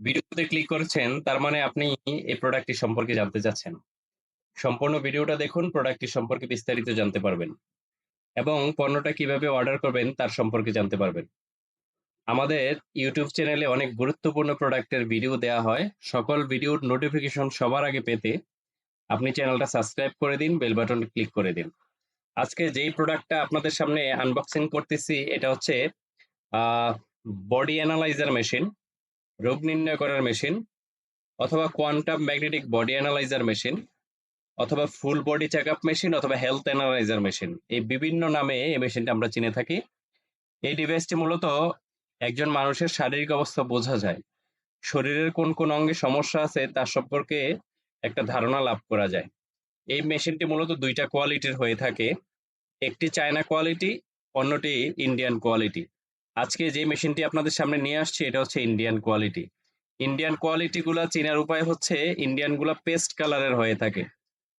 ভিডিওতে ক্লিক করেছেন, তার মানে আপনি এই প্রোডাক্টটি সম্পর্কে জানতে চাচ্ছেন। সম্পূর্ণ ভিডিওটা দেখুন প্রোডাক্টটি সম্পর্কে বিস্তারিত জানতে পারবেন এবং পণ্যটা কীভাবে অর্ডার করবেন তার সম্পর্কে জানতে পারবেন। আমাদের ইউটিউব চ্যানেলে অনেক গুরুত্বপূর্ণ প্রোডাক্টের ভিডিও দেওয়া হয়। সকল ভিডিওর নোটিফিকেশন সবার আগে পেতে আপনি চ্যানেলটা সাবস্ক্রাইব করে দিন বেল বাটন ক্লিক করে দিন। আজকে যেই প্রোডাক্টটা আপনাদের সামনে আনবক্সিং করতেছি, এটা হচ্ছে বডি অ্যানালাইজার মেশিন রোগ নির্ণয় করার মেশিন, অথবা quantum magnetic body analyser machine, অথবা full body check up machine, অথবা হেলথ অ্যানালাইজার মেশিন। এই বিভিন্ন নামে এই মেশিনটা আমরা চিনে থাকি। এই ডিভাইসটি মূলত একজন মানুষের শারীরিক অবস্থা বোঝা যায়। শরীরের কোন কোন অঙ্গে সমস্যা আছে তার সম্পর্কে একটা ধারণা লাভ করা যায়। এই মেশিনটি মূলত দুইটা কোয়ালিটির হয়ে থাকে। একটি চায়না কোয়ালিটি, অন্যটি ইন্ডিয়ান কোয়ালিটি। আজকে যে মেশিনটি আপনাদের সামনে নিয়ে আসছি, এটা হচ্ছে ইন্ডিয়ান কোয়ালিটি ইন্ডিয়ান কোয়ালিটি গুলা চেনার উপায় হচ্ছে ইন্ডিয়ানগুলা পেস্ট কালারের হয়ে থাকে।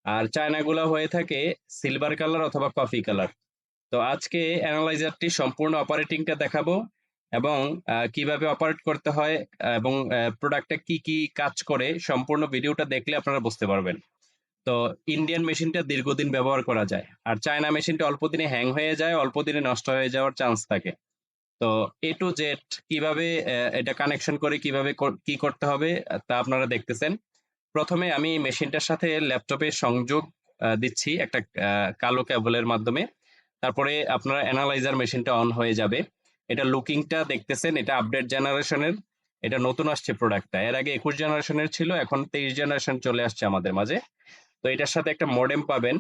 আর চায়না গুলা হয়ে থাকে সিলভার কালার অথবা কফি কালার তো আজকে অ্যানালাইজারটি সম্পূর্ণ অপারেটিংটা দেখাবো এবং কীভাবে অপারেট করতে হয় এবং প্রোডাক্টটা কি কি কাজ করে সম্পূর্ণ ভিডিওটা দেখলে আপনারা বুঝতে পারবেন। তো ইন্ডিয়ান মেশিনটা দীর্ঘদিন ব্যবহার করা যায়। আর চায়না মেশিনটা অল্প দিনে হ্যাং হয়ে যায়, অল্প দিনে নষ্ট হয়ে যাওয়ার চান্স থাকে। তো এ টু জেড কীভাবে এটা কানেকশন করে কীভাবে কি করতে হবে তা আপনারা দেখতেছেন। প্রথমে আমি মেশিনটার সাথে ল্যাপটপে সংযোগ দিচ্ছি একটা কালো কেবলের মাধ্যমে। তারপরে আপনার অ্যানালাইজার মেশিনটা অন হয়ে যাবে। এটা লুকিংটা দেখতেছেন, এটা আপডেট জেনারেশনের এটা নতুন আসছে প্রোডাক্টটা এর আগে একুশ জেনারেশনের ছিল, এখন তেইশ জেনারেশন চলে আসছে আমাদের মাঝে। তো এটার সাথে একটা মডেম পাবেন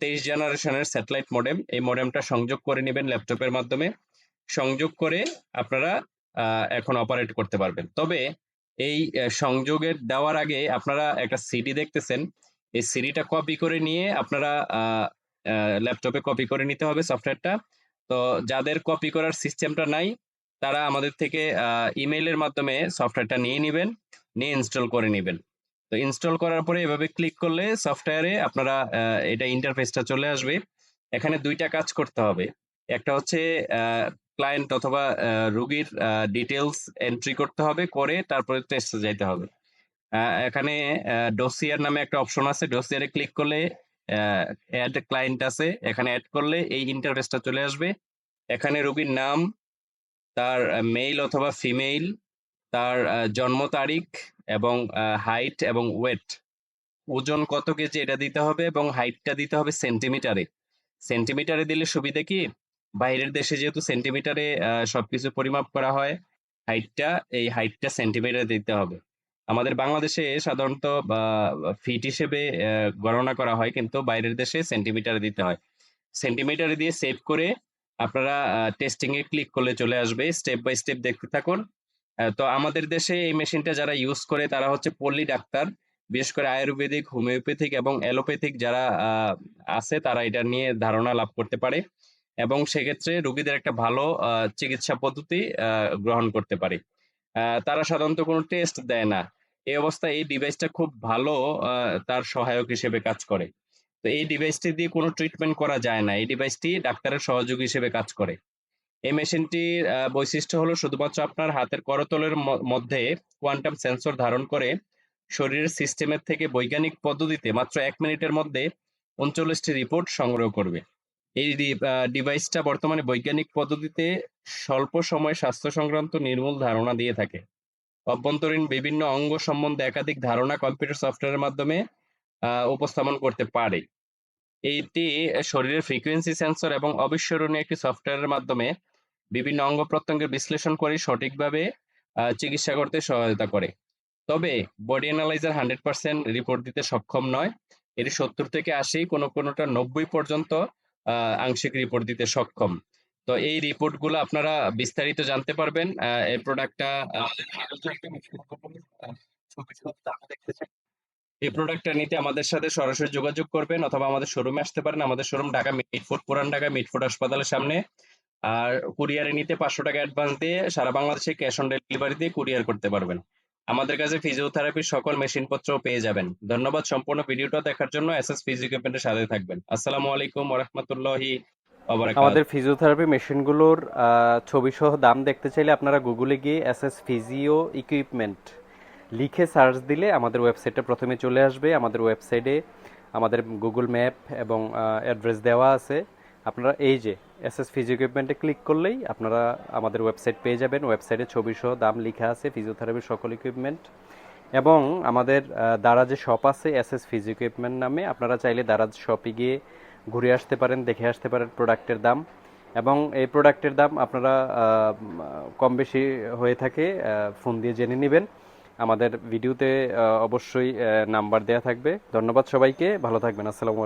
তেইশ জেনারেশনের স্যাটেলাইট মডেম এই মডেমটা সংযোগ করে নেবেন ল্যাপটপের মাধ্যমে। সংযোগ করে আপনারা এখন অপারেট করতে পারবেন। তবে এই সংযোগের দেওয়ার আগে আপনারা একটা সিডি দেখতেছেন। এই সিডিটা কপি করে নিয়ে আপনারা ল্যাপটপে কপি করে নিতে হবে সফটওয়্যারটা তো যাদের কপি করার সিস্টেমটা নাই, তারা আমাদের থেকে ইমেইলের মাধ্যমে সফটওয়্যারটা নিয়ে নেবেন, নিয়ে ইনস্টল করে নেবেন। তো ইনস্টল করার পরে এভাবে ক্লিক করলে সফটওয়্যারে আপনারা এটা ইন্টারফেসটা চলে আসবে। এখানে দুইটা কাজ করতে হবে। একটা হচ্ছে ক্লায়েন্ট অথবা রুগীর ডিটেলস এন্ট্রি করতে হবে, করে তারপরে টেস্টে যাইতে হবে। এখানে ডোসিয়ার নামে একটা অপশন আছে। ডোসিয়ারে ক্লিক করলে অ্যাড ক্লায়েন্ট আছে। এখানে অ্যাড করলে এই ইন্টারফেসটা চলে আসবে। এখানে রোগীর নাম, তার মেইল অথবা ফিমেইল তার জন্ম তারিখ এবং হাইট এবং ওয়েট ওজন কত কেজি এটা দিতে হবে এবং হাইটটা দিতে হবে সেন্টিমিটারে সেন্টিমিটারে দিলে সুবিধা কি? বাইরের দেশে যেহেতু সেন্টিমিটারে সবকিছু পরিমাপ করা হয় হাইটটা এই হাইটটা সেন্টিমিটারে দিতে হবে। আমাদের বাংলাদেশে সাধারণত ফিট হিসেবে গণনা করা হয়, কিন্তু বাইরের দেশে সেন্টিমিটারে দিতে হয়। সেন্টিমিটারে দিয়ে সেভ করে আপনারা টেস্টিং এ ক্লিক করলে চলে আসবে স্টেপ বাই স্টেপ দেখতে থাকুন। তো আমাদের দেশে এই মেশিনটা যারা ইউজ করে, তারা হচ্ছে পল্লী ডাক্তার, বিশেষ করে আয়ুর্বেদিক, হোমিওপ্যাথিক এবং অ্যালোপ্যাথিক যারা আছে, তারা এটা নিয়ে ধারণা লাভ করতে পারে। এবং সেক্ষেত্রে রোগীদের একটা ভালো চিকিৎসা পদ্ধতি গ্রহণ করতে পারে। তারা সাধারণত কোনো টেস্ট দেয় না। এই অবস্থায় এই ডিভাইসটা খুব ভালো তার সহায়ক হিসেবে কাজ করে। তো এই ডিভাইসটি দিয়ে কোনো ট্রিটমেন্ট করা যায় না। এই ডিভাইসটি ডাক্তারের সহযোগী হিসেবে কাজ করে। এই মেশিনটির বৈশিষ্ট্য হলো শুধুমাত্র আপনার হাতের করতলের মধ্যে কোয়ান্টাম সেন্সর ধারণ করে শরীরের সিস্টেমের থেকে বৈজ্ঞানিক পদ্ধতিতে মাত্র এক মিনিটের মধ্যে উনচল্লিশটি রিপোর্ট সংগ্রহ করবে। এই ডিভাইসটা বর্তমানে বৈজ্ঞানিক পদ্ধতিতে স্বল্প সময়ে স্বাস্থ্য সংক্রান্ত নির্মূল ধারণা দিয়ে থাকে। অভ্যন্তরীণ বিভিন্ন অঙ্গ সম্বন্ধে একাধিক ধারণা কম্পিউটার সফটওয়্যারের মাধ্যমে উপস্থাপন করতে পারে। এইটি শরীরের ফ্রিকোয়েন্সি সেন্সর এবং অবিস্মরণীয় একটি সফটওয়্যারের মাধ্যমে বিভিন্ন অঙ্গ প্রত্যঙ্গের বিশ্লেষণ করে সঠিকভাবে চিকিৎসা করতে সহায়তা করে। তবে body analyser hundred percent report দিতে সক্ষম নয়। এটি সত্তর থেকে আশি, কোনো কোনোটা নব্বই পর্যন্ত আংশিক রিপোর্ট দিতে সক্ষম। তো এই রিপোর্টগুলো আপনারা বিস্তারিত জানতে পারবেন। এই প্রোডাক্টটা এই প্রোডাক্টটা নিতে আমাদের সাথে সরাসরি যোগাযোগ করবেন অথবা আমাদের শোরুমে আসতে পারেন। আমাদের শোরুম ঢাকা মিটফুট পুরান ঢাকা মিটফুট হাসপাতালের সামনে। আর কুরিয়ারে নিতে পাঁচশো টাকা অ্যাডভান্স দিয়ে সারা বাংলাদেশে ক্যাশ অন ডেলিভারি দিয়ে কুরিয়ার করতে পারবেন। আমাদের কাছে ফিজিওথেরাপির সকল মেশিনপত্র পেয়ে যাবেন। ধন্যবাদ সম্পূর্ণ ভিডিওটা দেখার জন্য এস এস ফিজিও ইকুইপমেন্টের সাথে থাকবেন। আসসালামু আলাইকুম রহমতুল্লাহি আমাদের ফিজিওথেরাপি মেশিনগুলোর ছবি সহ দাম দেখতে চাইলে আপনারা গুগলে গিয়ে এস এস ফিজিও ইকুইপমেন্ট লিখে সার্চ দিলে আমাদের ওয়েবসাইটটা প্রথমে চলে আসবে। আমাদের ওয়েবসাইটে আমাদের গুগল ম্যাপ এবং অ্যাড্রেস দেওয়া আছে। আপনারা এই যে এস এস ফিজিও ইকুইপমেন্টে ক্লিক করলেই আপনারা আমাদের ওয়েবসাইট পেয়ে যাবেন। ওয়েবসাইটে ছবি সহ দাম লেখা আছে ফিজিওথেরাপির সকল ইকুইপমেন্ট এবং আমাদের দারাজে শপ আছে এস এস ফিজিও ইকুইপমেন্ট নামে। আপনারা চাইলে দারাজ শপে গিয়ে ঘুরে আসতে পারেন, দেখে আসতে পারেন প্রোডাক্টের দাম। এবং এই প্রোডাক্টের দাম আপনারা কম বেশি হয়ে থাকে ফোন দিয়ে জেনে নেবেন। আমাদের ভিডিওতে অবশ্যই নাম্বার দেওয়া থাকবে। ধন্যবাদ সবাইকে, ভালো থাকবেন, আসসালামু আলাইকুম।